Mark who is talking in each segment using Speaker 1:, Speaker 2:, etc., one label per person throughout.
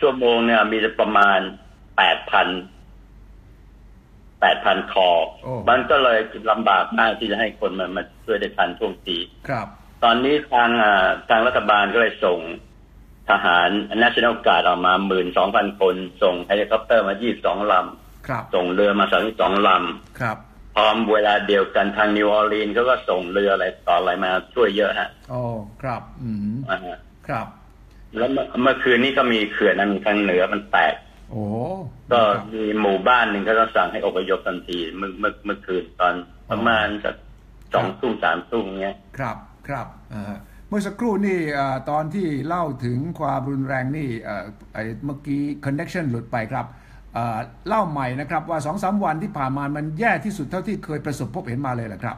Speaker 1: ชั่วโมงเนี่ย มีประมาณแปดพันแปดพันคอ
Speaker 2: โอ้
Speaker 1: มันก็เลยลำบากมากที่จะให้คนมันมาช่วยได้ทันท่วงที
Speaker 2: ครับ
Speaker 1: ตอนนี้ทางอ่าทางรัฐบาลก็เลยส่งทหาร National Guard ออกมาหมื่นสองพันคน ส่งเฮลิคอปเตอร์มายี่สองล
Speaker 2: ครับำ
Speaker 1: ส่งเรือมาสามสองล
Speaker 2: ครับำ
Speaker 1: พร้อมเวลาเดียวกันทางนิวออร์ลีนเขาก็ส่งเรืออะไรต่ออะไรมาช่วยเยอะฮะ
Speaker 2: โอ้ครับ อืม
Speaker 1: อ่าฮะ
Speaker 2: ครับ
Speaker 1: แล้วเมื่อเมื่อคืนนี้ก็มีเขื่อนอันทางเหนือมันแตก
Speaker 2: โอ้
Speaker 1: ก็
Speaker 2: ครับ
Speaker 1: มีหมู่บ้านหนึ่งเขาก็สั่งให้อพยพทันทีเมื่อเมื่อเมื่อคืนตอนประมาณสักสองทุ่มสามทุ่มเงี้ย
Speaker 2: ครับครับอ่าเมื่อสักครู่นี่อ่าตอนที่เล่าถึงความรุนแรงนี่เอ่อไอ้เมื่อกี้ connection หลุดไปครับอ่าเล่าใหม่นะครับว่าสองสามวันที่ผ่านมามันแย่ที่สุดเท่าที่เคยประสบพบเห็นมาเลยเหรอครับ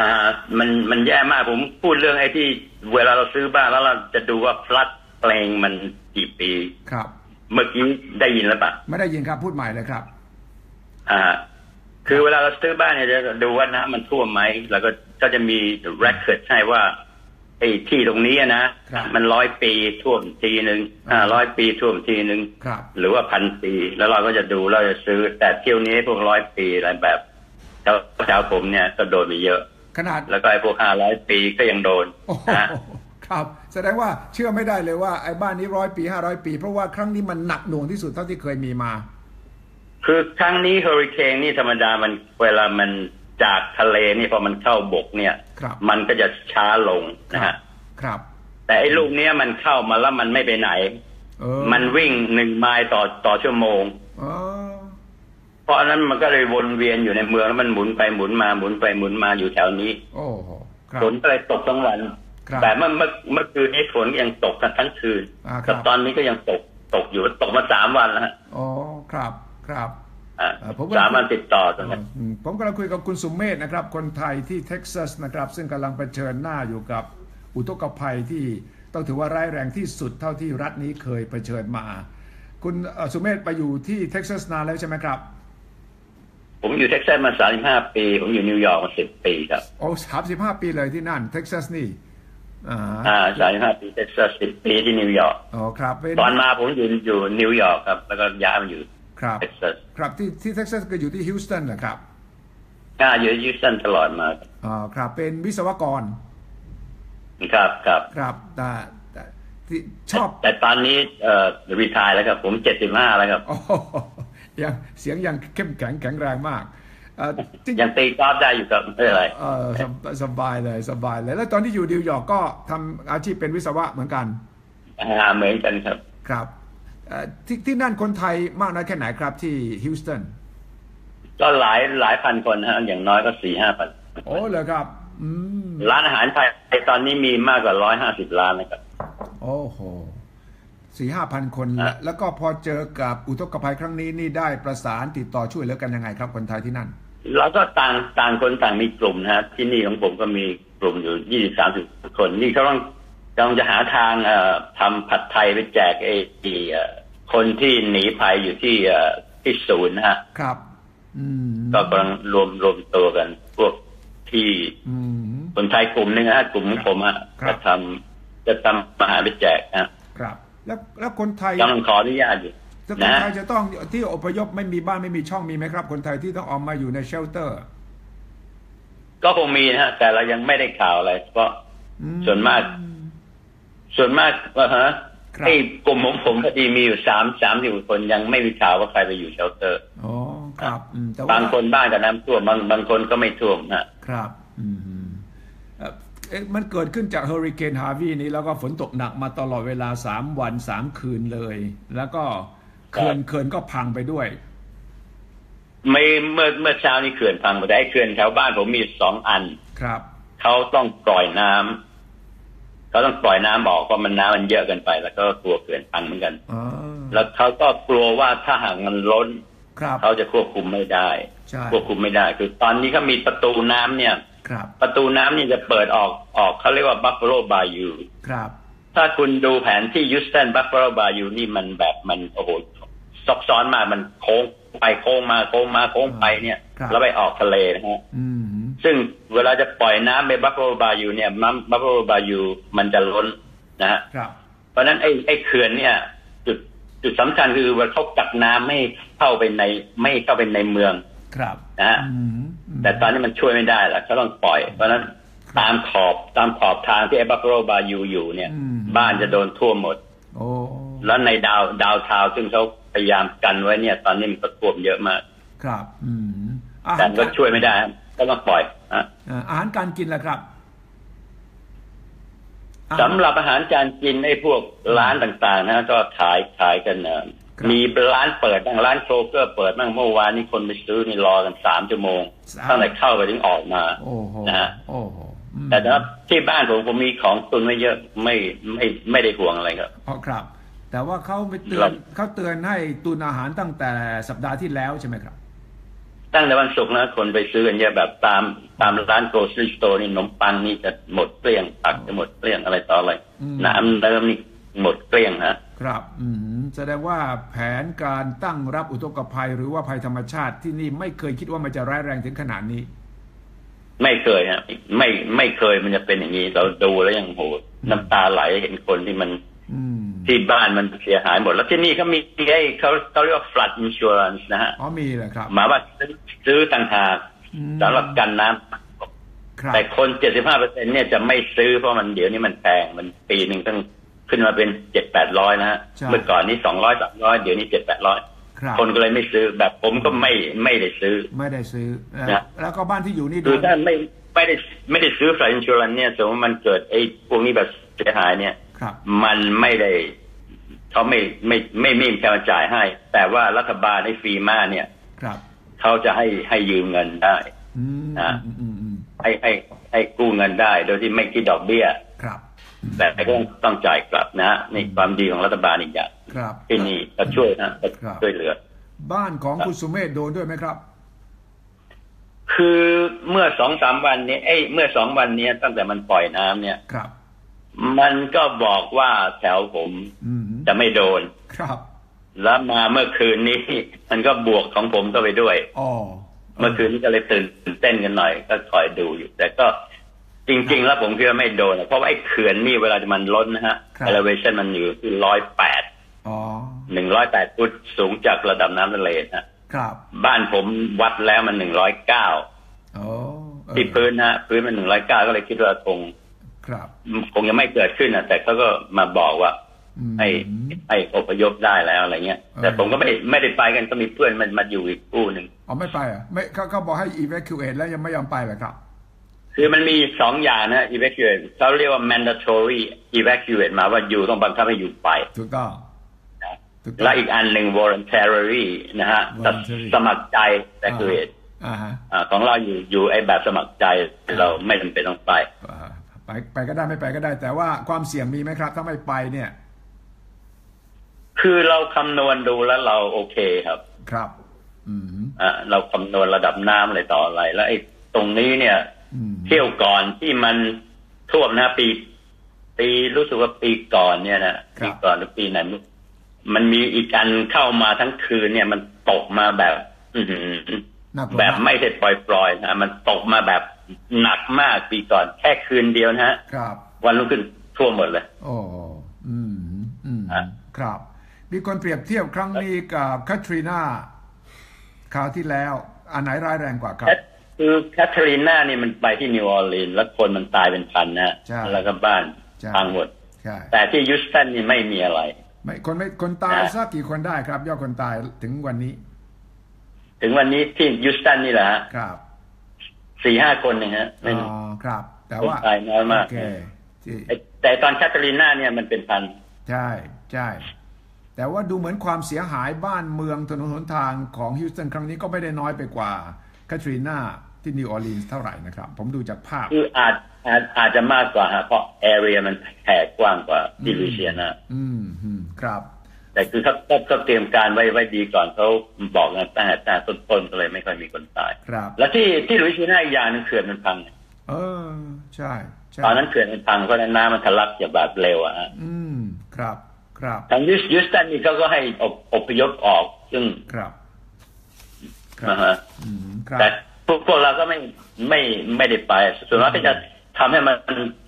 Speaker 1: อ่ามันมันแย่มากผมพูดเรื่องไอ้ที่ เวลาเราซื้อบ้านแล้วเราจะดูว่าพลัดเปลงมันกี่ปี
Speaker 2: ครับ
Speaker 1: เมื่อกี้ได้ยินแล้วปะ
Speaker 2: ไม่ได้ยินครับพูดใหม่เลยครับ
Speaker 1: อ่า คือเวลาเราซื้อบ้านเนี่ยจะดูว่าน้ำมันท่วมไหมแล้วก็ก็จะมี record ให้ว่าไอ้ที่ตรงนี้อะนะครับมันร้อยปีท่วมทีหนึ่งอ่าร้อยปีท่วมทีหนึ่ง
Speaker 2: ครับ
Speaker 1: หรือว่าพันปี แล้วเราก็จะดูเราจะซื้อแต่เที่ยวนี้พวกร้อยปีอะไรแบบแถวแถวผมเนี่ยก็โดนไปเยอะ
Speaker 2: ขนาด
Speaker 1: แล้วก็ไอ้พวกห้าร้อยปีก็ยังโดน
Speaker 2: โอ้โห
Speaker 1: นะ
Speaker 2: ครับ แสดงว่าเชื่อไม่ได้เลยว่าไอ้บ้านนี้ร้อยปีห้าร้อยปี เพราะว่าครั้งนี้มันหนักหน่วงที่สุดเท่าที่เคยมีมา
Speaker 1: คือครั้งนี้เฮอริเคนนี่ธรรมดามันเวลามันจากทะเลนี่พอมันเข้าบกเนี่ย
Speaker 2: ครับ
Speaker 1: มันก็จะช้าลงนะฮะ
Speaker 2: ครับ
Speaker 1: แต่ไอ้ลูกเนี้ยมันเข้ามาแล้วมันไม่ไปไหน
Speaker 2: เออ
Speaker 1: มันวิ่งหนึ่งไมล์ต่อต่อชั่วโมง
Speaker 2: อ๋อ
Speaker 1: เพราะฉะนั้นมันก็เลยวนเวียนอยู่ในเมืองแล้วมันหมุนไปหมุนมาหมุนไปหมุนมาอยู่แถวนี้
Speaker 2: โอ้โหครับ
Speaker 1: ฝนก็เลยตกทั้งวัน
Speaker 2: ครับ
Speaker 1: แต่เมื่อเมื่อเมื่อคืนนี้ฝนยังตกกันทั้งคืน
Speaker 2: อ่าครับ
Speaker 1: แต่ตอนนี้ก็ยังตกตกอยู่ตกมาสามวันแล้วฮะ
Speaker 2: อ๋อครับครับ
Speaker 1: อ่า
Speaker 2: อ่าผมก็
Speaker 1: สามวันติดต่อตรงนี้
Speaker 2: อืมผมกำลังคุยกับคุณสุมเมธนะครับ คนไทยที่เท็กซัสนะครับ ซึ่งกำลังเผชิญหน้าอยู่กับอุทกภัยที่ต้องถือว่าร้ายแรงที่สุดเท่าที่รัฐนี้เคยเผชิญมา คุณเอ่อสุมเมธไปอยู่ที่เท็กซัสนานแล้วใช่ไหมครับ
Speaker 1: ผมอยู่เท็กซัสมาสามสิบห้าปี ผมอยู่นิวยอร์กมาสิบปีครับ
Speaker 2: โอ้สามสิบห้าปีเลยที่นั่นเท็กซัสนี่อ่า
Speaker 1: อ่าสามสิบห้าปีเท็กซัสสิบปีที่นิวยอร์ก
Speaker 2: อ๋อครับเป็น
Speaker 1: ตอนมาผมอยู่อยู่นิวยอร์กครับ แล้วก็ย้ายมาอยู่
Speaker 2: ครับ
Speaker 1: เท็กซัส
Speaker 2: ครับที่ที่เท็กซัสก็อยู่ที่ฮิวสตันนะครับ
Speaker 1: อ่าอยู่ยูสตันตลอดมา
Speaker 2: อ๋อครับเป็นวิศวกร
Speaker 1: ครับครับ
Speaker 2: ครับแต่แต่ที่ชอบ
Speaker 1: แต่ตอนนี้เอ่อรีทายแล้วครับ ผมเจ็ดสิบห้าแล้วครับ
Speaker 2: โอ้โห ยังเสียงยังเข้มแข็งแข็งแรงมากเอ่อจริง
Speaker 1: ยังตีกอล์ฟได้อยู่ครับไม่เป็นไร
Speaker 2: เออสบสบายเลยสบายเลย แล้วตอนที่อยู่นิวยอร์กก็ทำอาชีพเป็นวิศวะเหมือนกัน
Speaker 1: อ่าเหมือนกันครับ
Speaker 2: ครับเอ่อที่ที่นั่นคนไทยมากน้อยแค่ไหนครับที่ฮิวสตัน
Speaker 1: ก็หลายหลายพันคนฮะอย่างน้อยก็สี่ห้าพัน
Speaker 2: โอ้เลยครับอืม
Speaker 1: ร้านอาหารไทยตอนนี้มีมากกว่าร้อยห้าสิบร้านนะครับ
Speaker 2: โอ้โห สี่ห้าพันคน
Speaker 1: อะ
Speaker 2: แล้วแล้วก็พอเจอกับอุทกภัยครั้งนี้นี่ได้ประสานติดต่อช่วยเหลือกันยังไงครับคนไทยที่นั่น
Speaker 1: แล้วก็ต่างต่างคนต่างมีกลุ่มนะฮะที่นี่ของผมก็มีกลุ่มอยู่ยี่สิบสามสิบคน นี่เขาต้องกำลังจะหาทางเอ่อทำผัดไทยไปแจกไอ้ที่เอ่อคนที่หนีภัยอยู่ที่เอ่อที่ศูนย์นะฮะ
Speaker 2: ครับอืม
Speaker 1: ก็กำลังรวมรวมตัวกัน พวกที่
Speaker 2: อืม
Speaker 1: คนไทยกลุ่มหนึงนะฮะกลุ่มของผมอะ
Speaker 2: ครับ
Speaker 1: จะทำจะทำมาหาไปแจกนะครับ
Speaker 2: แล้วแล้วคนไทย
Speaker 1: กำลังขออนุญาตอยู่
Speaker 2: แล้วคน
Speaker 1: นะ
Speaker 2: ไทยจะต้องที่อพยพไม่มีบ้านไม่มีช่องมีไหมครับ คนไทยที่ต้องออกมาอยู่ในเชลเตอร์
Speaker 1: ก็คงมีนะฮะแต่เรายังไม่ได้ข่าวอะไรเพราะ
Speaker 2: อื
Speaker 1: ส่วนมาก ส่วนมากว่าฮะ
Speaker 2: ครับ
Speaker 1: ไอ้กลุ่มของผมพอดีมีอยู่สามสามสิบคนยังไม่มีข่าวว่าใครไปอยู่เชลเตอร์
Speaker 2: อ๋อครับอืมแต่ว่า
Speaker 1: บางคนบ้านกับน้ำท่วมบางบางคนก็ไม่ท่วมนะ
Speaker 2: ครับ อืมอืมเอ่อเอ๊ะ มันเกิดขึ้นจากเฮอริเคนฮาร์วีนี้แล้วก็ฝนตกหนักมาตลอดเวลาสามวันสามคืนเลย แล้วก็เขื่อนเขื่อนก็พังไปด้วย
Speaker 1: ไม่เมื่อเมื่อเช้านี้เขื่อนพังหมดแต่ไอ้เขื่อนแถวบ้านผมมีสองอัน
Speaker 2: ครับ
Speaker 1: เขาต้องปล่อยน้ำเขาต้องปล่อยน้ำออกเพราะมันน้ำมันเยอะเกินไป แล้วก็กลัวเขื่อนพังเหมือนกัน
Speaker 2: อ๋อ
Speaker 1: แล้วเขาก็กลัวว่าถ้าหากมันล้น
Speaker 2: ครับ
Speaker 1: เขาจะควบคุมไม่ได้
Speaker 2: ใช่
Speaker 1: ควบคุมไม่ได้ คือตอนนี้เขามีประตูน้ำเนี่ย
Speaker 2: ครับ
Speaker 1: ประตูน้ำนี่จะเปิดออกออกเขาเรียกว่าบัฟเฟ l o บายู
Speaker 2: ครับ
Speaker 1: ถ้าคุณดูแผนที่ยูสตันบัฟเฟ l o บายูนี่มันแบบมันโอ้โหซับซ้อนมากมันโค้งไปโค้งมาโค้งมาโค้งไปเนี่ย
Speaker 2: ครับ
Speaker 1: แล้วไปออกทะเลนะฮะ
Speaker 2: อืม
Speaker 1: ซึ่งเวลาจะปล่อยน้ำไปบัฟเฟ l o บายูเนี่ยน้ำบัฟเฟ l o บายูมันจะล้นนะฮะ
Speaker 2: ครับ
Speaker 1: เพราะฉะนั้นไอ้ไอ้เขื่อนเนี่ยจุดสำคัญคือว่าเขากักน้ำไม่เข้าไปในไม่เข้าไปในเมือง
Speaker 2: ครับ
Speaker 1: นะฮะ
Speaker 2: อืมอืม
Speaker 1: แต่ตอนนี้มันช่วยไม่ได้แล้วก็ต้องปล่อย เพราะฉะนั้นตามขอบตามขอบทางที่ไอ้บัฟโรบายูอยู่เนี่ย
Speaker 2: อืม
Speaker 1: บ้านจะโดนท่วมหมด
Speaker 2: โอ้
Speaker 1: แล้วในดาวดาวเทาวน์ซึ่งเขาพยายามกันไว้เนี่ย ตอนนี้มันก็ท่วมเยอะมาก
Speaker 2: ครับ อืมอา
Speaker 1: แต่
Speaker 2: หาร
Speaker 1: ก็ช่วยไม่ได้ ก็ต้องปล่อยอะ
Speaker 2: อ่าอาหารการกินล่ะครับอาหาร
Speaker 1: สำหรับอาหารการกินไอ้พวกร้านต่างๆนะก็ขายขายกันเอ่อ
Speaker 2: ครับ
Speaker 1: มีร้านเปิดบ้างร้านโครเกอร์เปิดบ้างเมื่อวานนี้คนไปซื้อนี่รอกันสามชั่วโมง
Speaker 2: สาม
Speaker 1: ตั้งแต่เข้าไปถึงออกมา
Speaker 2: โอ้โห
Speaker 1: นะฮะ
Speaker 2: โอ้โหอืม
Speaker 1: แต่ถ้าที่บ้านผมผมมีของตุนไม่เยอะไม่ไม่ไม่ได้ห่วงอะไรครับ
Speaker 2: อ๋อครับ แต่ว่าเขาไปเตือ
Speaker 1: ครั
Speaker 2: น
Speaker 1: บ
Speaker 2: เขาเตือนให้ตุนอาหารตั้งแต่สัปดาห์ที่แล้วใช่ไหมครับ
Speaker 1: ตั้งแต่วันศุกร์นะคนไปซื้อกันเยอะแบบตามตามร้านโกลด์สตรีทสโตร์นี่ขนมปังนี่จะหมดเกลี้ยงผักจะหมดเกลี้ยงอะไรต่ออะไร
Speaker 2: อืม
Speaker 1: น้ำเดิมนี่ หมดเกลี้ยงฮะ
Speaker 2: ครับอืมแสดงว่าแผนการตั้งรับอุทกภัย หรือว่าภัยธรรมชาติที่นี่ไม่เคยคิดว่ามันจะร้ายแรงถึงขนาดนี้
Speaker 1: ไม่เคยฮะไม่ไม่เคยมันจะเป็นอย่างนี้ เราดูแล้วยังโหน้ำตาไหลเห็นคนที่มัน
Speaker 2: อืม
Speaker 1: ที่บ้านมันเสียหายหมด แล้วที่นี่เขามีไอ้เขาเขาเรียกว่า flood insurance นะฮะ
Speaker 2: อ๋อมีเหรอครับ
Speaker 1: หมายว่าซื้อซื้อต่างหาก
Speaker 2: อืม
Speaker 1: สำหรับกันน้ำ
Speaker 2: ครับ
Speaker 1: แต่คน75เปอร์เซ็นเนี่ยจะไม่ซื้อเพราะมันเดี๋ยวนี้มันแพงมันปีหนึ่งต้อง ขึ้นมาเป็น7 8 0 0นะฮะ
Speaker 2: ใช่
Speaker 1: เมื่อก่อนนี้200 300เดี๋ยวนี้7 800
Speaker 2: ครับ
Speaker 1: คนก็เลยไม่ซื้อแบบผมก็ไม่ไม่ได้ซื้อ
Speaker 2: ไม่ได้ซื้อเอ่อ
Speaker 1: นะ
Speaker 2: แล้วก็บ้านที่อยู่นี่โด
Speaker 1: คือนถ้าไม่ไม่ได้ไม่ได้ซื้อ flood insurance เนี่ยสมมติมันเกิดไอ้พวกนี้แบบเสียหายเนี่ย
Speaker 2: ครับ
Speaker 1: มันไม่ได้เขาไม่ไม่ไม่ไม่มีการจ่ายให้ แต่ว่ารัฐบาลให้ฟรีมาเนี่ย
Speaker 2: ครับ
Speaker 1: เขาจะให้ให้ยืมเงินได้
Speaker 2: อืม
Speaker 1: อ่า
Speaker 2: อืมอืมอืม
Speaker 1: ให้ให้ให้กู้เงินได้ โดยที่ไม่คิดดอกเบี้ย
Speaker 2: ครับ
Speaker 1: แต่ก็ต้องต้องจ่ายกลับนะฮะนี่ความดีของรัฐบาลอีกอย่าง
Speaker 2: ครับ
Speaker 1: ที่นี่ก็ช่วยนะก็
Speaker 2: ครับ
Speaker 1: ช่วยเหลือ
Speaker 2: บ้านของคุณสุเมธโดนด้วยไหมครับ
Speaker 1: คือเมื่อสองสามวันนี้เอ้ยเมื่อสองวันเนี้ยตั้งแต่มันปล่อยน้ำเนี่ย
Speaker 2: ครับ
Speaker 1: มันก็บอกว่าแถวผม
Speaker 2: อืม
Speaker 1: จะไม่โดน
Speaker 2: ครับ
Speaker 1: แล้วมาเมื่อคืนนี้ มันก็บวกของผมก็ไปด้วย
Speaker 2: อ๋อ
Speaker 1: เมื่อคืนนี้ก็เลยตื่นตื่นเต้นกันหน่อย ก็คอยดูอยู่ แต่ก็ จริง ๆ แล้วผมคิดว่าไม่โดน เพราะว่าไอ้เขื่อนนี่เวลามันล้นนะฮะ elevation มันอยู่ที่ร้อยแปด
Speaker 2: อ๋อ
Speaker 1: หนึ่งร้อยแปดฟุตสูงจากระดับน้ำทะเลนะ
Speaker 2: ครับ
Speaker 1: บ้านผมวัดแล้วมันหนึ่งร้อยเก้า
Speaker 2: โอ้เออ
Speaker 1: ที่พื้นนะฮะพื้นมันหนึ่งร้อยเก้าก็เลยคิดว่าคง
Speaker 2: ครับ
Speaker 1: คงยังไม่เกิดขึ้นนะแต่เขาก็มาบอกว่า
Speaker 2: อืม
Speaker 1: ให้ให้อพยพได้แล้วอะไรเงี้ย
Speaker 2: เออ
Speaker 1: แต่ผมก็ไม่ได้ไม่ได้ไปกันก็มีเพื่อนมันมาอยู่อีกคู่หนึ่ง
Speaker 2: อ๋อไม่ไปอะไม่เขาเขาบอกให้ evacuate แล้วยังไม่ยอมไปเหรอครับ
Speaker 1: คือมันมีสองอย่างนะ evacuate เขาเรียกว่า mandatory evacuate มาว่าอยู่ต้องบังคับให้อยู่ไป
Speaker 2: ถูกต้อง
Speaker 1: นะ
Speaker 2: ถูกต้อง
Speaker 1: และอีกอันหนึ่ง voluntary นะฮะ
Speaker 2: voluntary
Speaker 1: สมัครใจ evacuate
Speaker 2: อ่าฮะ
Speaker 1: อ่าของเราอยู่อยู่ไอ้แบบสมัครใจเราไม่จำเป็นต้องไป
Speaker 2: อ่าไปไปก็ได้ไม่ไปก็ได้ แต่ว่าความเสี่ยงมีไหมครับ ถ้าไม่ไปเนี่ย
Speaker 1: คือเราคำนวณดูแล้วเราโอเคครับ
Speaker 2: ครับ อืม
Speaker 1: อ่าเราคำนวณระดับน้ำอะไรต่ออะไร แล้วไอ้ตรงนี้เนี่ย
Speaker 2: อืม
Speaker 1: เที่ยวก่อนที่มันท่วมนะปีปีรู้สึกว่าปีก่อนเนี่ยนะปีก่อนหรือปีไหนไม่รู้มันมีอีกอันเข้ามาทั้งคืนเนี่ยมันตกมาแบบ อื้อหือ
Speaker 2: น่ากลัว
Speaker 1: แบบ
Speaker 2: มาก
Speaker 1: ไม่ใช่ปล่อยๆนะมันตกมาแบบหนักมากปีก่อนแค่คืนเดียวนะฮะ
Speaker 2: ครับ
Speaker 1: วันรุ่งขึ้นท่วมหมดเลย
Speaker 2: โอ้อืมอืม
Speaker 1: อะ
Speaker 2: ครับ มีคนเปรียบเทียบครั้งนี้กับคาทรีนาคราวที่แล้ว อันไหนร้ายแรงกว่าครับ
Speaker 1: แคทคือแคทเธอรีนานี่มันไปที่นิวออร์ลีนส์แล้วคนมันตายเป็นพันนะฮะ
Speaker 2: ใช่
Speaker 1: แล้วก็บ้าน
Speaker 2: ใช่
Speaker 1: พังหมด
Speaker 2: ใช่
Speaker 1: แต่ที่ยูสตันนี่ไม่มีอะไร
Speaker 2: ไม่คนไม่คนตาย
Speaker 1: อะ
Speaker 2: สักกี่คนได้ครับ ยอดคนตายถึงวันนี้
Speaker 1: ถึงวันนี้ที่ยูสตันนี่แหละฮะ
Speaker 2: ครับ
Speaker 1: สี่ห้าคนเองฮะไม่
Speaker 2: อ๋อครับ แต่ว่า
Speaker 1: คนตายน้อยมาก
Speaker 2: โอเคที่
Speaker 1: แต่แต่ตอนแคทเธอรีนาเนี่ยมันเป็นพัน
Speaker 2: ใช่ใช่แต่ว่าดูเหมือนความเสียหายบ้านเมืองถนนหนทางของฮิวสตันครั้งนี้ก็ไม่ได้น้อยไปกว่า คาทรีนาที่นิวออร์ลีนส์เท่าไหร่นะครับ ผมดูจากภาพ
Speaker 1: คืออาจอาจอาจจะมากกว่าฮะเพราะแอเรียมันแผ่กว้างกว่าที่ลูเซียนา
Speaker 2: อืมอืมครับ
Speaker 1: แต่คือเขาเขาเขาเตรียมการไว้ไว้ดีก่อนเขาบอกนะตั้งแต่แต่ต้นๆก็เลยไม่ค่อยมีคนตาย
Speaker 2: ครับ
Speaker 1: แล้วที่ที่ลุยซีนาอีกอย่างหนึงเขื่อนมันพัง
Speaker 2: เออ ใช่ใช่
Speaker 1: ตอนนั้นเขื่อนมันพังเพราะฉะนั้นน้ำมันทะลักอย่างแบบเร็วอะฮะ
Speaker 2: อืม ครับ ครับ
Speaker 1: ทางยูสยูสตันนี่เขาก็ให้อพอพยพออก ซึ่ง
Speaker 2: ครับครั
Speaker 1: นะ
Speaker 2: บ
Speaker 1: ฮะ
Speaker 2: อืมครับ
Speaker 1: แต่พวกพวกเราก็ไม่ไม่ไม่ได้ไป ส่วนมากก็จะทำให้มัน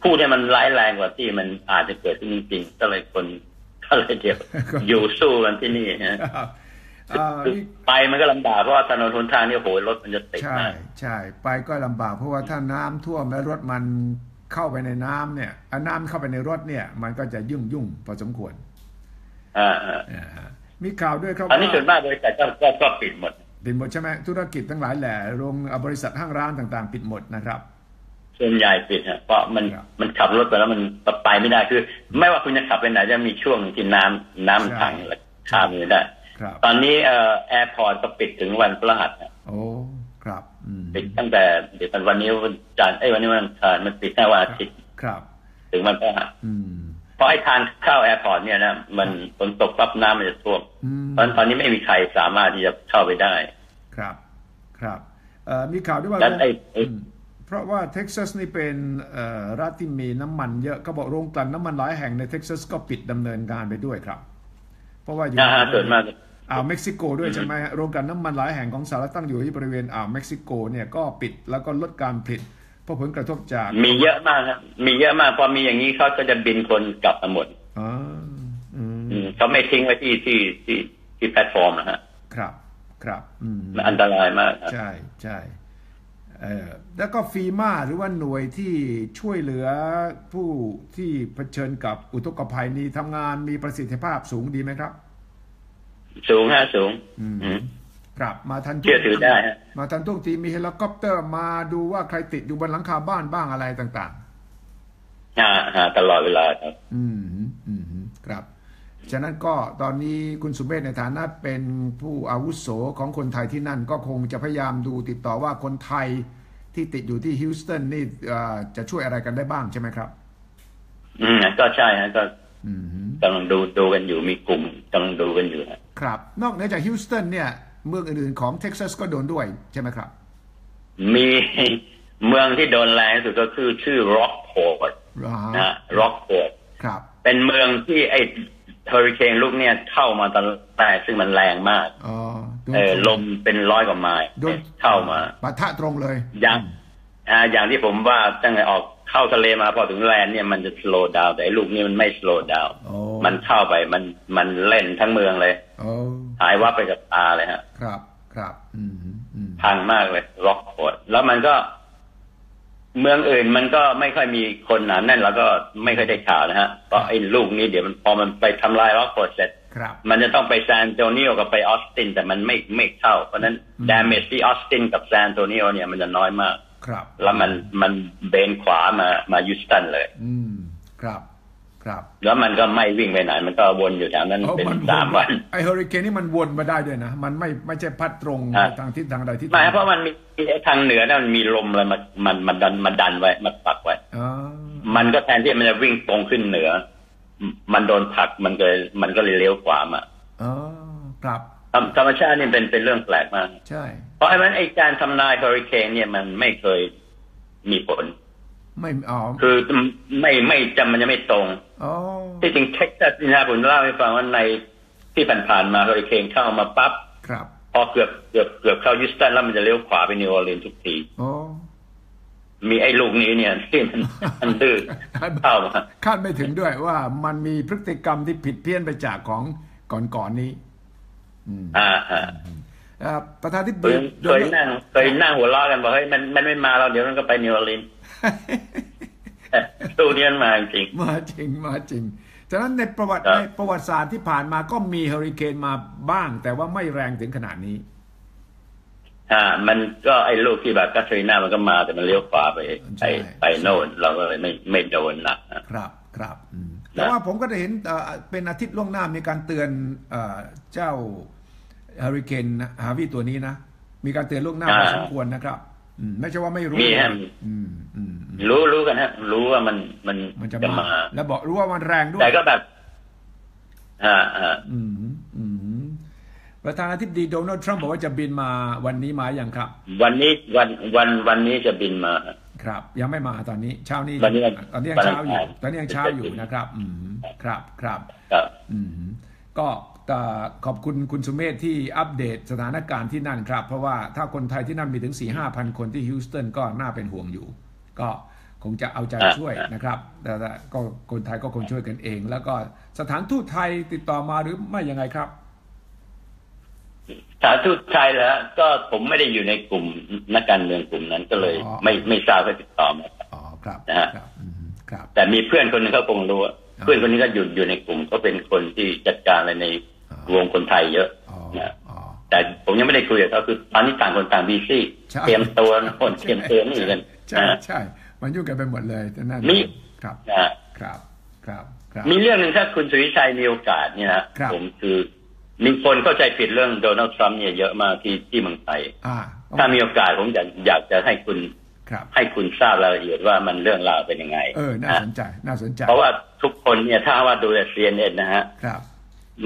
Speaker 1: พูดให้มันร้ายแรงกว่าที่มันอาจจะเกิดขึ้นจริงๆก็เลยคนก็เลยเดี๋ยวอยู่สู้กันที่นี่ฮะ
Speaker 2: ครับอ่า
Speaker 1: คือ
Speaker 2: มี
Speaker 1: ไปมันก็ลำบากเพราะว่าถนนหนทางนี่โอ้โหรถมันจะติด
Speaker 2: ใช่
Speaker 1: มาก
Speaker 2: ใช่ไปก็ลำบากเพราะว่าถ้าน้ำท่วมแล้วรถมันเข้าไปในน้ำเนี่ยอะน้ำเข้าไปในรถเนี่ย มันก็จะยุ่งยุ่งพอสมควร
Speaker 1: อ่าอ่า
Speaker 2: อ่าฮะมีข่าวด้วยครับ
Speaker 1: ตอนนี้
Speaker 2: ว่า
Speaker 1: ส่วนมากบริษัทก็ก็ก็ปิดหมด
Speaker 2: ปิดหมดใช่ไหมธุรกิจทั้งหลายแหล่โรงอะบริษัทห้างร้านต่าง ๆ ปิดหมดนะครับ
Speaker 1: ส่วนใหญ่ปิดฮะเพราะมัน
Speaker 2: ครับ
Speaker 1: มันขับรถไปแล้วมันไปไม่ได้คือ ไม่ว่าคุณจะขับไปไหนจะมีช่วงที่น้ำน้ำมัน
Speaker 2: ใช่
Speaker 1: ขังแล้วข้ามไม่ได้
Speaker 2: ครับ
Speaker 1: ตอนนี้เอ่อแอร์พอร์ตก็ปิดถึงวันพฤหัสฮะ
Speaker 2: โอ้ครับอืม
Speaker 1: ปิดตั้งแต่เดี๋ยววันนี้วันจันทร์ไอ้ยวันนี้วันอังคารมันปิดแค่วันอาทิตย์
Speaker 2: ครับ
Speaker 1: ถึงวันพฤหัส
Speaker 2: อืม
Speaker 1: เพราะไอ้ทางเข้าแอร์พอร์ตเนี่ยนะมันฝนตกปั๊บน้ำมันจะท่วม
Speaker 2: อืม
Speaker 1: เพราะฉะนั้นตอนนี้ไม่มีใครสามารถที่จะเข้าไปได้
Speaker 2: ครับ ครับเอ่อมีข่าวด้วยว่า
Speaker 1: แล้วไอ้ไอ้
Speaker 2: อืมเพราะว่าเท็กซัสนี่เป็นเอ่อรัฐที่มีน้ำมันเยอะก็บอกโรงกลั่นน้ำมันหลายแห่งในเท็กซัสก็ปิดดำเนินการไปด้วยครับ เพราะว่าอยู่
Speaker 1: นะฮะส่วนมาก
Speaker 2: อ่าวเม็กซิโกด้วยใช่ไหมฮะโรงกลั่นน้ำมันหลายแห่งของสหรัฐตั้งอยู่ที่บริเวณอ่าวเม็กซิโกเนี่ยก็ปิดแล้วก็ลดการผลิตเพราะผลกระทบจาก
Speaker 1: มีเยอะมากครับมีเยอะมากพอมีอย่างนี้เขาก็จะบินคนกลับมาหมด
Speaker 2: อ๋ออืม
Speaker 1: อืมเขาไม่ทิ้งไว้ที่ที่ที่ที่แพลตฟอร์มนะฮะ
Speaker 2: ครับครับอืม
Speaker 1: มันอันตรายมากครับ
Speaker 2: ใช่ใช่เอ่อแล้วก็ฟีมาหรือว่าหน่วยที่ช่วยเหลือผู้ที่เผชิญกับอุทกภัยนี้ทำงานมีประสิทธิภาพสูงดีไหมครับ
Speaker 1: สูงฮะสูง
Speaker 2: อืม
Speaker 1: อืม
Speaker 2: ครับมาทัน
Speaker 1: เชื่อถือได้ฮะ
Speaker 2: มาทันทุกทีมีเฮลิคอปเตอร์มาดูว่าใครติดอยู่บนหลังคาบ้านบ้างอะไรต่าง
Speaker 1: ฮะฮะตลอดเวลาครับ
Speaker 2: ๆอืมอืมครับ ฉะนั้นก็ตอนนี้คุณสุเมธในฐานะเป็นผู้อาวุโสของคนไทยที่นั่น ก็คงจะพยายามดูติดต่อว่าคนไทยที่ติดอยู่ที่ฮิวสตันนี่เอ่อจะช่วยอะไรกันได้บ้างใช่ไหมครับ
Speaker 1: อืมก็ใช่ฮะก็
Speaker 2: อืม
Speaker 1: กำลังดูดูกันอยู่มีกลุ่มกำลังดูกันอยู่ฮะ
Speaker 2: ครับ นอกเหนือจากฮิวสตันเนี่ย เมืองอื่นๆของเท็กซัสก็โดนด้วยใช่ไหมครับ
Speaker 1: มีเมืองที่โดนแรงที่สุดก็คือชื่อร็อกพอร์ต
Speaker 2: อ่า
Speaker 1: นะร็อกพอร์ต
Speaker 2: ครับ
Speaker 1: เป็นเมืองที่ไอ้ เฮอริเคนลูกเนี่ยเข้ามาตอนแรกซึ่งมันแรงมาก
Speaker 2: อ๋อโดน
Speaker 1: เออลมเป็นร้อยกว่าไมล์
Speaker 2: โดน
Speaker 1: เข้ามา
Speaker 2: ปะทะตรงเลย
Speaker 1: อย่างอ่าอย่างที่ผมว่าตั้งแต่ออกเข้าทะเลมาพอถึงแลนด์เนี่ยมันจะ slow down แต่ไอ้ลูกนี้มันไม่ slow down
Speaker 2: โอ้
Speaker 1: มันเข้าไปมันมันเล่นทั้งเมืองเลย
Speaker 2: โอ้
Speaker 1: หายวับไปกับตาเลยฮะ
Speaker 2: ครับครับ อืมอืม
Speaker 1: พังมากเลยร็อกโคดแล้วมันก็ เมืองอื่นมันก็ไม่ค่อยมีคนหนาแน่นแล้วก็ไม่ค่อยได้ข่าวนะฮะเพราะไอ้ลูกนี้เดี๋ยวมันพอมันไปทำลายร็อกโคดเสร็จ
Speaker 2: ครับ
Speaker 1: มันจะต้องไปซานโตนิโอกับไปออสตินแต่มันไม่ไม่เข้า เพราะฉะนั้น
Speaker 2: อืม
Speaker 1: ด a เมจที่ออสตินกับซานโตนิโอเนี่ยมันจะน้อยมาก
Speaker 2: ครับ
Speaker 1: แล้วมันมันเบนขวามามายูสตันเลย
Speaker 2: อืม ครับ ครับ
Speaker 1: แล้วมันก็ไม่วิ่งไปไหน มันก็วนอยู่แถวนั้น
Speaker 2: โอ้
Speaker 1: เป็น
Speaker 2: มัน
Speaker 1: สามวัน
Speaker 2: ไอเฮอริเคนนี่มันวนมาได้ด้วยนะ มันไม่ไม่ใช่พัดตรง
Speaker 1: อะ
Speaker 2: ไปทางทิศทางใดทิศ
Speaker 1: ไม่
Speaker 2: ทาง
Speaker 1: เพราะมันมีไอ้ทางเหนือเนี่ยมันมีลมอะไรมามันมันดันมันดันไว้มันปักไว้
Speaker 2: อ๋อ
Speaker 1: มันก็แทนที่มันจะวิ่งตรงขึ้นเหนือ มันโดนผลักมันก็เลยมันก็เลยเลี้ยวขวามา
Speaker 2: อ๋อครับ
Speaker 1: ธรรมธรรมชาตินี่เป็นเป็นเรื่องแปลกมาก
Speaker 2: ใช่
Speaker 1: เพราะไอ้มันไอ้การทำนายเฮอริเคนเนี่ยมันไม่เคยมีผล
Speaker 2: ไม่อ๋อ
Speaker 1: คือไม่ไม่จำมันจะไม่ตรง
Speaker 2: อ๋อ
Speaker 1: ที่จริงเท็กซัสนี่นะผมเล่าให้ฟังว่าในที่ผ่านๆมาเฮอริเคนเข้ามาปั๊บ
Speaker 2: ครับ
Speaker 1: พอเกือบเกือบเกือบเข้ายูสตันแล้วมันจะเลี้ยวขวาไปนิวออร์ลีนส์ทุกที
Speaker 2: อ๋อ
Speaker 1: มีไอ้ลูกนี้เนี่ยที่มันมันดื้อเข้ามา
Speaker 2: คาดไม่ถึงด้วยว่ามันมีพฤติกรรมที่ผิดเพี้ยนไปจากของก่อนๆนี้อืม
Speaker 1: อ่าอ่า
Speaker 2: เอ่อประธานที่
Speaker 1: เคยเคยนั่งเคยนั่งหัวเราะกันบอกเฮ้ยมันมันไม่มาเราเดี๋ยวมันก็ไปนิวออร์ลีนส์ ตู้นี้มันมาจริง
Speaker 2: มาจริงมาจริงฉะนั้นในประวัติ
Speaker 1: ครับ
Speaker 2: ในประวัติศาสตร์ที่ผ่านมาก็มีเฮอริเคนมาบ้าง แต่ว่าไม่แรงถึงขนาดนี้
Speaker 1: อ่ามันก็ไอ้ลูกที่แบบกัตรีนามันก็มาแต่มันเลี้ยวขวาไป
Speaker 2: ใช่
Speaker 1: ไปไปโน่นเราก็เลยไม่ไม่โดนหนักนะ
Speaker 2: ครับครับอืมแต่ว่าผมก็ได้เห็นเอ่อเป็นอาทิตย์ล่วงหน้ามีการเตือนเอ่อเจ้าเฮอริเคนฮาวิตัวนี้นะ มีการเตือนล่วงหน้าพอสมควรนะครับอืม ไม่ใช่ว่าไม่รู้
Speaker 1: มีฮะ
Speaker 2: อืมอืมอืม
Speaker 1: รู้รู้กันฮะ รู้ว่ามันมัน
Speaker 2: มันจะ
Speaker 1: จะ
Speaker 2: มา
Speaker 1: มา
Speaker 2: แล้วบอกรู้ว่ามันแรงด้วย
Speaker 1: แต่ก็แบบอ่าอ่า
Speaker 2: อืมอืมประธานาธิบดีโดนัลด์ทรัมป์บอกว่าจะบินมาวันนี้มาอย่างครับ
Speaker 1: วันนี้วันวันวันนี้จะบินมาฮะ
Speaker 2: ครับ ยังไม่มาตอนนี้เช้านี้
Speaker 1: ตอนนี้ยัง
Speaker 2: ตอนนี้ยังเช้าอยู่
Speaker 1: วันอังคาร
Speaker 2: ตอนนี้ยังเช้าอยู่นะครับ อืมครับครับ
Speaker 1: ครับ
Speaker 2: อืมก็เอ่อ ขอบคุณคุณสุเมธที่อัปเดตสถานการณ์ที่นั่นครับ เพราะว่าถ้าคนไทยที่นั่นมีถึง4ี่ห้าพันคนที่ฮิวสตันก็น่าเป็นห่วงอยู่ ก็คงจะเอาใจ
Speaker 1: อ่า
Speaker 2: ช่วยนะครับแต่แต่ก็คนไทยก็คงช่วยกันเอง แล้วก็สถานทูตไทยติดต่อมาหรือไม่ยังไงครับ
Speaker 1: สาธุไทยแล้วก็ผมไม่ได้อยู่ในกลุ่มนักการเมืองกลุ่มนั้นก็เลย
Speaker 2: อ๋อ
Speaker 1: ไม่ไม่ทราบว่าติดต่อมา
Speaker 2: อ๋อครับ
Speaker 1: นะฮะ
Speaker 2: ครับอืมครับ
Speaker 1: แต่มีเพื่อนคนหนึงเขาคงรู้ว่า
Speaker 2: อ่า
Speaker 1: เพื่อนคนนี้ก็อยู่อยู่ในกลุ่มก็เป็นคนที่จัดการอะไรใน
Speaker 2: อ่า
Speaker 1: วงคนไทยเยอะ
Speaker 2: อ๋อ
Speaker 1: นะ
Speaker 2: อ๋อ
Speaker 1: แต่ผมยังไม่ได้คุยกับเขาคือตอนนี้ต่างคนต่างบีซี่
Speaker 2: ใช่
Speaker 1: เตรียมตัวนะคนเตรียมตัวนี่กัน
Speaker 2: ใช่
Speaker 1: นะ
Speaker 2: ใช่มันยุ่งกันไปหมดเลยแต่นั่น
Speaker 1: มี
Speaker 2: ครับ
Speaker 1: นะ
Speaker 2: ครับครับครับ
Speaker 1: มีเรื่องหนึ่งถ้าคุณสุวิชัยมีโอกาสเนี่ยนะครับผมคือมีคนเข้าใจผิดเรื่องโดนัลด์ทรัมป์เนี่ยเยอะมากที่ที่เมืองไทย
Speaker 2: อ่า
Speaker 1: ถ้ามีโอกาสผมอยากอยากจะให้คุณ
Speaker 2: ครับ
Speaker 1: ให้คุณทราบรายละเอียดว่ามันเรื่องราวเป็นยังไง
Speaker 2: เออ น่า
Speaker 1: นะ
Speaker 2: สนใจ น่าสนใจ
Speaker 1: เพราะว่าทุกคนเนี่ยถ้าว่าดูแต่ CNN นะฮะ
Speaker 2: ครับ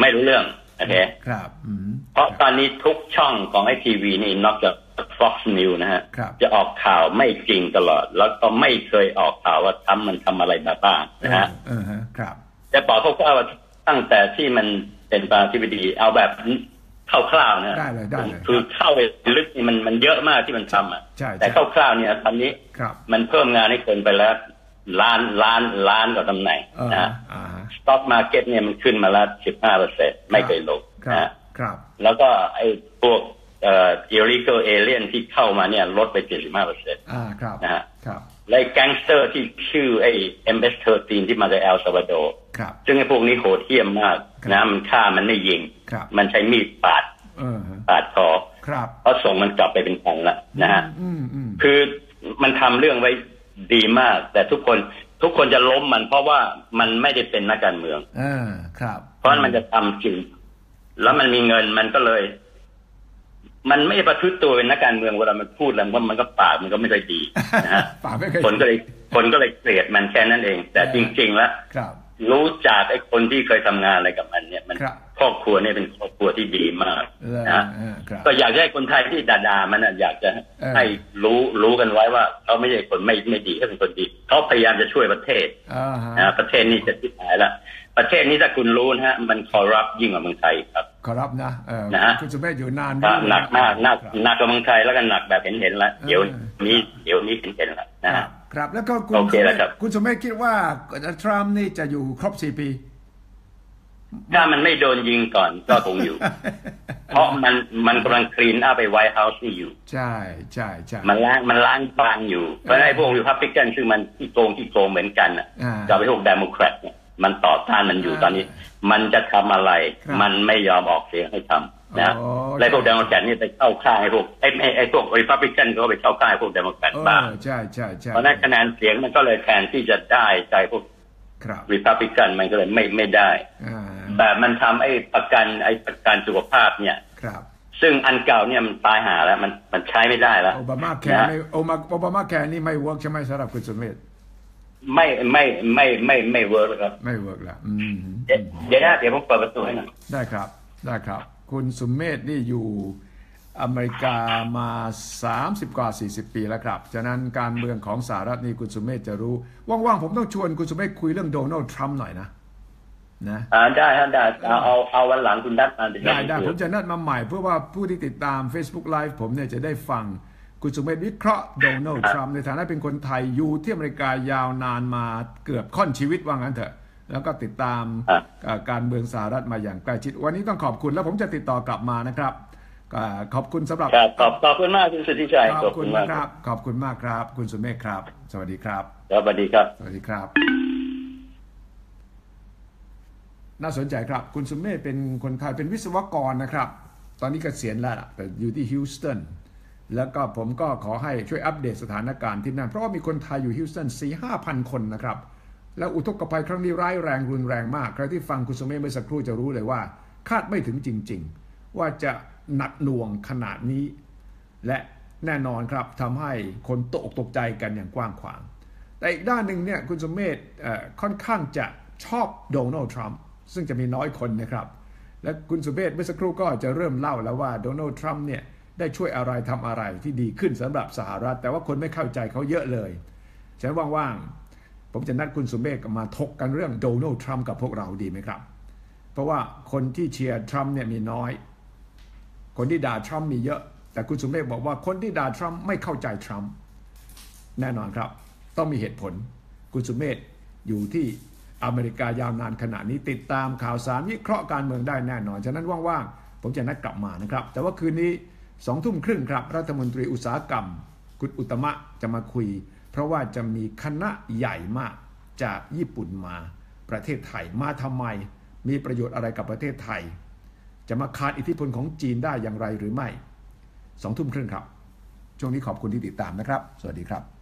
Speaker 1: ไม่รู้เรื่อง โอเค
Speaker 2: ครับอืม
Speaker 1: เพราะตอนนี้ทุกช่องของไอทีวีนี่นอกจาก Fox News นะฮะ
Speaker 2: ครับ
Speaker 1: จะออกข่าวไม่จริงตลอด แล้วก็ไม่เคยออกข่าวว่าทำมันทำอะไรมาบ้าง
Speaker 2: เอ
Speaker 1: นะ
Speaker 2: อ
Speaker 1: ฮะ
Speaker 2: เออฮะครับ
Speaker 1: จะบอกคร่าวๆว่าตั้งแต่ที่มันเป็นประธานาธิบดีเอาแบบคร่าวๆนะ
Speaker 2: ได้เลยได้เลย
Speaker 1: คือเข้าไปลึกนี่มันมันเยอะมากที่มันทำอะ
Speaker 2: ใช่
Speaker 1: แต่
Speaker 2: ใช่
Speaker 1: คร่าวๆเนี่ยตอนนี้
Speaker 2: ครับ
Speaker 1: มันเพิ่มงานให้คนไปแล้วล้านล้านล้านกว่าตำแหน่ง
Speaker 2: เออ
Speaker 1: นะฮะ
Speaker 2: อ่าฮะ
Speaker 1: สต็อกมาเก็ตเนี่ยมันขึ้นมาแล้วสิบห้าเปอร์เซ็นไม่เคยลง
Speaker 2: ครับ
Speaker 1: นะฮะ
Speaker 2: ครับ
Speaker 1: แล้วก็ไอ้พวกเอ่อ illegal alien ที่เข้ามาเนี่ยลดไปเจ็ดสิบห้าเปอร์เซ็นต์
Speaker 2: อ่าครับ
Speaker 1: นะฮะ
Speaker 2: ครับ
Speaker 1: และไอ้แก๊งสเตอร์ที่ชื่อไอ้ MS-13 ที่มาจากเอลซาวาโดร์
Speaker 2: ครับ
Speaker 1: ซึ่งไอ้พวกนี้โหดเหี้ยมมาก
Speaker 2: ครับ
Speaker 1: นะมันฆ่ามันไม่ยิง
Speaker 2: ครับ
Speaker 1: มันใช้มีดปาด
Speaker 2: เออฮะ
Speaker 1: ปาดคอ
Speaker 2: ครับ
Speaker 1: เพราะส่งมันกลับไปเป็นพันละนะฮะ
Speaker 2: อืมอืม
Speaker 1: คือมันทำเรื่องไว้ดีมาก แต่ทุกคน ทุกคนจะล้มมันเพราะว่ามันไม่ได้เป็นนักการเมือง
Speaker 2: เออครับ
Speaker 1: เพราะมันจะทำจริง แล้วมันมีเงินมันก็เลย มันไม่ได้ประพฤติตัวเป็นนักการเมืองเวลามันพูดแล้วมันก็มันก็ปากมันก็ไม่ค่อยดีนะฮะ
Speaker 2: ป่าไม่เคย
Speaker 1: คนก็เลยคนก็เลยเกลียดมันแค่นั้นเอง แต่จริง ๆ แล้ว
Speaker 2: ค รับ
Speaker 1: รู้จากไอ้คนที่เคยทำงานอะไรกับมันเนี่ย มัน
Speaker 2: ครับ
Speaker 1: ครอบครัวเนี่ยเป็นครอบครัวที่ดีมาก
Speaker 2: เออ
Speaker 1: นะ
Speaker 2: เออครับ
Speaker 1: ก็อยากจะให้คนไทยที่ด่าๆมันน่ะอยากจะ
Speaker 2: เออ
Speaker 1: ให้รู้รู้กันไว้ว่าเขาไม่ใช่คนไม่ไม่ดีเขาเป็นคนดีเขาพยายามจะช่วยประเทศ
Speaker 2: อ่าฮะ
Speaker 1: นะประเทศนี้จะทิบหายละประเทศนี้ถ้าคุณรู้นะฮะมันคอร์รัปยิ่งกว่าเมืองไทยครับ
Speaker 2: ขอรับนะเออ
Speaker 1: นะฮะ
Speaker 2: คุณสุเมธอยู่นาน
Speaker 1: ก็หนักมากหนัก
Speaker 2: ครับ
Speaker 1: หนักกว่าเมืองไทยแล้วก็หนักแบบเห็นเห็นๆแล้วเดี๋ยว
Speaker 2: เออ
Speaker 1: นี้เดี๋ยวนี้เห็นเห็นๆแล้วนะ
Speaker 2: ครั
Speaker 1: ฮะ
Speaker 2: บ ครับ แล้วก็คุณ
Speaker 1: โอเค
Speaker 2: สุเม
Speaker 1: แล้ว
Speaker 2: ธ
Speaker 1: ครับ
Speaker 2: คุณสุเมธคิดว่าทรัมป์นี่จะอยู่ครบสี่ปี
Speaker 1: ถ้ามันไม่โดนยิงก่อนก็คงอยู่ เพราะมันมันกำลังคลีนอัพไปไวท์เฮาส์ที่อยู่
Speaker 2: ใช่ใช่ใช่
Speaker 1: มันล้างมันล้างบางอยู่ เพราะฉะนั้นไอ้พวกริพับลิกันซึ่งมันที่โกงที่โกงเหมือนกันน่ะ
Speaker 2: อ่า
Speaker 1: กับไอ้พวกเดโมแครตเนี่ยมันต่อต้านมันอยู่
Speaker 2: อ่า
Speaker 1: ตอนนี้ มันจะทำอะไร
Speaker 2: ครับ
Speaker 1: มันไม่ยอมออกเสียงให้ทำ นะ
Speaker 2: อ๋อ
Speaker 1: และพวกเดโมแครตนี่ไปเข้าข้างไอ้พวกไอ้ไอ้ไอ้พวกริพับลิกันก็ไปเข้าข้างไอ้พวกเดโมแครต
Speaker 2: เอ
Speaker 1: บ้าง
Speaker 2: อใช่ใช่ใช่
Speaker 1: เพราะฉะนั้นคะแนนเสียงมันก็เลยแทนที่จะได้ใจพวก
Speaker 2: ครับ
Speaker 1: ริพับลิกันมันก็เลยไม่ไม่ได้
Speaker 2: อ่า
Speaker 1: แต่มันทำไอ้ประกันไอ้ประกันสุขภาพเนี่ย
Speaker 2: ครับ
Speaker 1: ซึ่งอันเก่าเนี่ยมันตายหาแล้วมันมันใช้ไม่ได้แล้ว
Speaker 2: โอบามาแคร์ไม่โอมาโอบามาแคร์นี่ไม่เวิร์กใช่ไหมสำหรับคุณสุเมธ
Speaker 1: ไม่ไม่ไม่ไม่ไม่เวิร์กครับ
Speaker 2: ไม่เวิร์กแล้วอืม
Speaker 1: เดี๋ยวเดี๋ยวนะเดี๋ยวผมเปิดประตูให้หน่อย
Speaker 2: ได้ครับ ได้ครับ คุณสุเมธนี่อยู่อเมริกามา 30 กว่า 40 ปีแล้วครับ ฉะนั้นการเมืองของสหรัฐนี่คุณสุเมธจะรู้ ว่างๆ ผมต้องชวนคุณสุเมธคุยเรื่องโดนัลด์ทรัมป์หน่อยนะนะ
Speaker 1: อ่าได้ฮะได้เอาเอาเอาวันหลังคุณนัดมาเยว
Speaker 2: ได้ได้
Speaker 1: ผ
Speaker 2: ผมจะนัดมาใหม่เพื่อว่าผู้ที่ติดตาม Facebook Live ผมเนี่ยจะได้ฟังคุณสุเมธวิเคราะห์โดนัลด์ทรัมป์ในฐานะเป็นคนไทยอยู่ที่อเมริกายาวนานมาเกือบค่อนชีวิตว่างั้นเถอะ แล้วก็ติดตามเอ่อการเมืองสหรัฐมาอย่างใกล้ชิด วันนี้ต้องขอบคุณแล้วผมจะติดต่อกลับมานะครับก็ขอบคุณสำหรับ
Speaker 1: ครับขอบขอบคุณมากคุณสุทธิชัย
Speaker 2: ขอบคุณนะครับ ขอบคุณมากครับ คุณสุเมธครับ สวัสดีครับ
Speaker 1: ครับสวัสดีครับ
Speaker 2: สวัสดีครับ น่าสนใจครับ คุณสุเมธเป็นคนไทยเป็นวิศวกรนะครับ ตอนนี้เกษียณแล้วล่ะแต่อยู่ที่ฮิวสตันแล้วก็ผมก็ขอให้ช่วยอัปเดตสถานการณ์ที่นั่น เพราะว่ามีคนไทยอยู่ฮิวสตันสี่ห้าพันคนนะครับ แล้วอุทกภัยครั้งนี้ร้ายแรงรุนแรงมาก ใครที่ฟังคุณสุเมธเมื่อสักครู่จะรู้เลยว่า คาดไม่ถึงจริง ๆ ว่าจะหนักหน่วงขนาดนี้ และแน่นอนครับทำให้คนตกตกใจกันอย่างกว้างขวาง แต่อีกด้านหนึ่งเนี่ยคุณสมเมธค่อนข้างจะชอบโดนัลด์ทรัมป์ซึ่งจะมีน้อยคนนะครับ และคุณสุเมธเมื่อสักครู่ก็จะเริ่มเล่าแล้วว่าโดนัลด์ทรัมป์เนี่ยได้ช่วยอะไรทำอะไรที่ดีขึ้นสำหรับสหรัฐ แต่ว่าคนไม่เข้าใจเขาเยอะเลย ฉันว่างๆ ผมจะนัดคุณสุเมธมาถกกันเรื่องโดนัลด์ทรัมป์กับพวกเราดีไหมครับ เพราะว่าคนที่เชียร์ทรัมป์เนี่ยมีน้อย คนที่ด่าทรัมป์มีเยอะ แต่คุณสุเมธบอกว่าคนที่ด่าทรัมป์ไม่เข้าใจทรัมป์แน่นอนครับ ต้องมีเหตุผล คุณสุเมธอยู่ที่อเมริกายาวนานขณะนี้ติดตามข่าวสารวิเคราะห์การเมืองได้แน่นอน ฉะนั้นว่างๆ ผมจะนัดกลับมานะครับ แต่ว่าคืนนี้สองทุ่มครึ่งครับ รัฐมนตรีอุตสาหกรรม คุณอุตมะจะมาคุย เพราะว่าจะมีคณะใหญ่มากจากญี่ปุ่นมาประเทศไทยมาทำไม มีประโยชน์อะไรกับประเทศไทย จะมาขาดอิทธิพลของจีนได้อย่างไรหรือไม่สองทุ่มครึ่งครับ ช่วงนี้ขอบคุณที่ติดตามนะครับ สวัสดีครับ